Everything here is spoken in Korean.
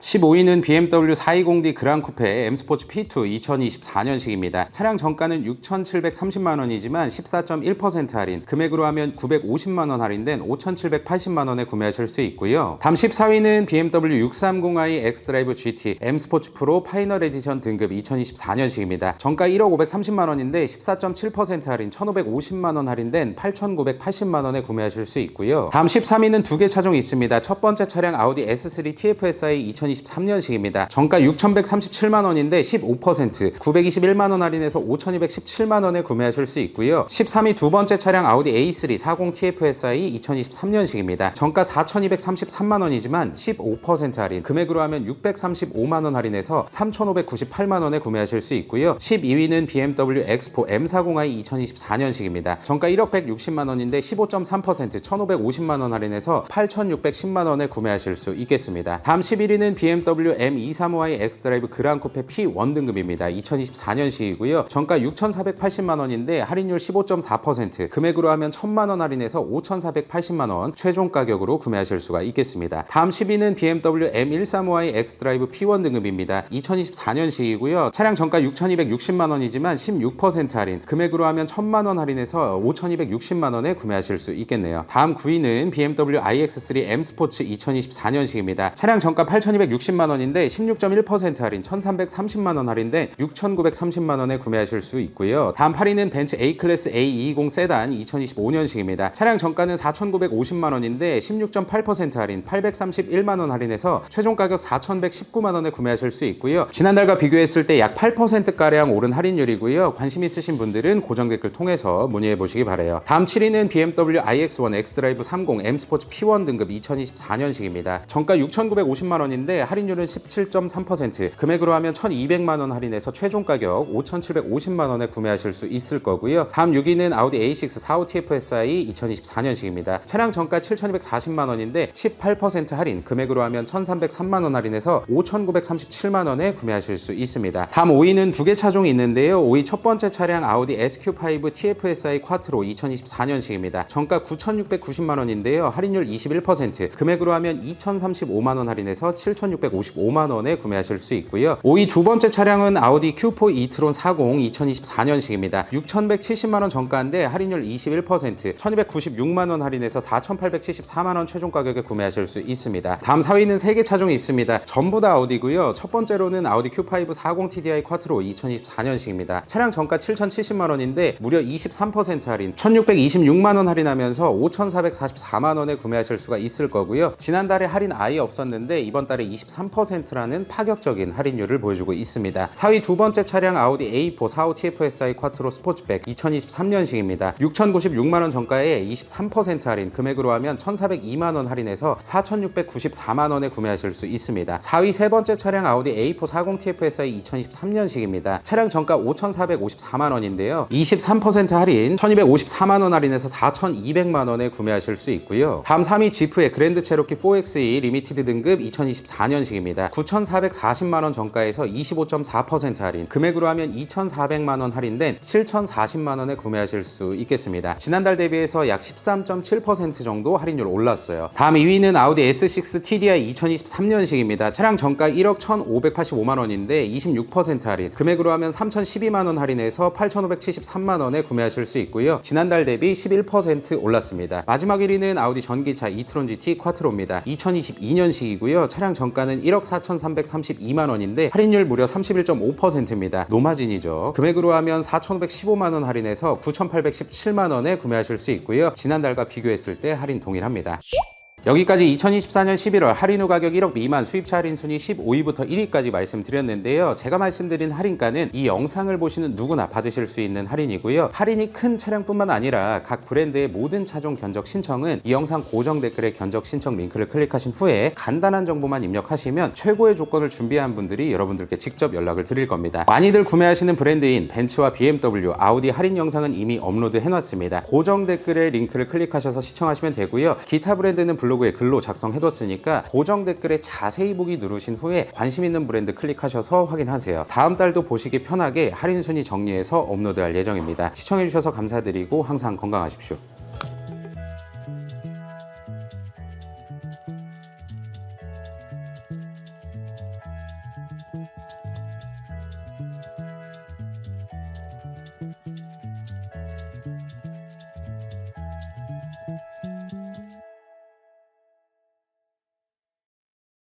15위는 BMW 420D 그랑 쿠페 M 스포츠 P2 2024년식입니다. 차량 정가는 6,730만 원이지만 14.1% 할인, 금액으로 하면 950만 원 할인된 5,780만 원에 구매하실 수 있고요. 다음 14위는 BMW 630i 엑스드라이브 GT M 스포츠 프로 파이널 에디션 등급 2024년식입니다. 정가 1억 530만 원인데 14.7% 할인 1,550만 원 할인된 8,980만 원에 구매하실 수 있고요. 다음 13위는 두 개 차종이 있습니다. 첫 번째 차량 아우디 S3 TFSI 2023년식입니다. 정가 6,137만 원인데 15% 921만 원 할인해서 5,217만 원에 구매하실 수 있고요. 13위 두 번째 차량 아우디 A3 40 TFSI 2023년식입니다. 정가 4,233만 원이지만 15% 할인 금액으로 하면 635만 원 할인해서 3,598만 원에 구매하실 수 있고요. 12위는 BMW X4 M40i 2024년식입니다. 정가 1억 160만 원인데 15.3% 1,550만 원 할인해서 8,610만 원에 구매하실 수 있겠습니다. 다음 11위는 BMW M235i X드라이브 그랑 쿠페 P1 등급입니다. 2024년식이고요. 정가 6,480만 원인데 할인율 15.4% 금액으로 하면 1,000만 원 할인해서 5,480만 원 최종 가격으로 구매하실 수가 있겠습니다. 다음 10위는 BMW M135i X드라이브 P1 등급입니다. 2024년식이고요. 차량 정가 6,260만 원이지만 16% 할인 금액으로 하면 1,000만 원 할인해서 5,260만 원에 구매하실 수 있겠네요. 다음 9위는 BMW iX3 M 스포츠 2024년식입니다. 차량 정가 8,260만 원 인데 16.1% 할인 1,330만 원 할인된 6,930만 원에 구매하실 수 있고요. 다음 8위는 벤츠 A 클래스 A220 세단 2025년식입니다. 차량 정가는 4,950만 원인데 16.8% 할인 831만 원 할인해서 최종 가격 4,119만 원에 구매하실 수 있고요. 지난달과 비교했을 때 약 8% 가량 오른 할인율이고요. 관심 있으신 분들은 고정 댓글 통해서 문의해 보시기 바래요. 다음 7위는 BMW iX1 X드라이브 30 M 스포츠 P1 등급 2024년식입니다. 정가 6,950만 원인데 할인율은 17.3% 금액으로 하면 1,200만 원 할인해서 최종 가격 5,750만 원에 구매하실 수 있을 거고요. 다음 6위는 아우디 A6 45 TFSI 2024년식입니다. 차량 정가 7,240만 원인데 18% 할인 금액으로 하면 1,303만 원 할인해서 5,937만 원에 구매하실 수 있습니다. 다음 5위는 두 개 차종이 있는데요. 5위 첫 번째 차량 아우디 SQ5 TFSI 쿼트로 2024년식입니다. 정가 9,690만 원인데요. 할인율 21% 금액으로 하면 2,035만 원 할인해서 7,655만 원에 구매하실 수 있고요. 5위 두 번째 차량은 아우디 Q4 e-tron 40 2024년식입니다. 6,170만 원 정가인데 할인율 21% 1,296만 원 할인해서 4,874만 원 최종 가격에 구매하실 수 있습니다. 다음 4위는 세개 차종이 있습니다. 전부 다 아우디고요. 첫 번째로는 아우디 Q5 40 TDI 쿼트로 2024년식입니다. 차량 정가 7,070만 원인데 무려 23% 할인 1,626만 원 할인하면서 5,444만 원에 구매하실 수가 있을 거고요. 지난달에 할인 아예 없었는데 이번 달에 23%라는 파격적인 할인율을 보여주고 있습니다. 4위 두 번째 차량 아우디 A4 45 TFSI 쿼트로 스포츠백 2023년식입니다. 6,096만 원 정가에 23% 할인 금액으로 하면 1,402만 원 할인해서 4,694만 원에 구매하실 수 있습니다. 4위 세 번째 차량 아우디 A4 40 TFSI 2023년식입니다. 차량 정가 5,454만 원인데요. 23% 할인 1,254만 원 할인해서 4,200만 원에 구매하실 수 있고요. 다음 3위 지프의 그랜드 체로키 4XE 리미티드 등급 2024년 식입니다. 9,440만 원 정가에서 25.4% 할인 금액으로 하면 2,400만 원 할인된 7,040만 원에 구매하실 수 있겠습니다. 지난달 대비해서 약 13.7% 정도 할인율 올랐어요. 다음 2위는 아우디 S6 TDI 2023년식입니다. 차량 정가 1억 1,585만 원인데 26% 할인 금액으로 하면 3,012만 원 할인해서 8,573만 원에 구매하실 수 있고요. 지난달 대비 11% 올랐습니다. 마지막 1위는 아우디 전기차 이트론 GT 쿼트로입니다. 2022년식이고요. 차량 정가 는 1억 4,332만 원인데 할인율 무려 31.5%입니다. 노마진이죠. 금액으로 하면 4,515만 원 할인해서 9,817만 원에 구매하실 수 있고요. 지난달과 비교했을 때 할인 동일합니다. 여기까지 2024년 11월 할인 후 가격 1억 미만 수입차 할인 순위 15위부터 1위까지 말씀드렸는데요. 제가 말씀드린 할인가는 이 영상을 보시는 누구나 받으실 수 있는 할인이고요. 할인이 큰 차량뿐만 아니라 각 브랜드의 모든 차종 견적 신청은 이 영상 고정 댓글에 견적 신청 링크를 클릭하신 후에 간단한 정보만 입력하시면 최고의 조건을 준비한 분들이 여러분들께 직접 연락을 드릴 겁니다. 많이들 구매하시는 브랜드인 벤츠와 BMW, 아우디 할인 영상은 이미 업로드 해놨습니다. 고정 댓글에 링크를 클릭하셔서 시청하시면 되고요. 기타 브랜드는 블로그에 글로 작성해뒀으니까 고정 댓글에 자세히 보기 누르신 후에 관심 있는 브랜드 클릭하셔서 확인하세요. 다음 달도 보시기 편하게 할인 순위 정리해서 업로드할 예정입니다. 시청해주셔서 감사드리고 항상 건강하십시오.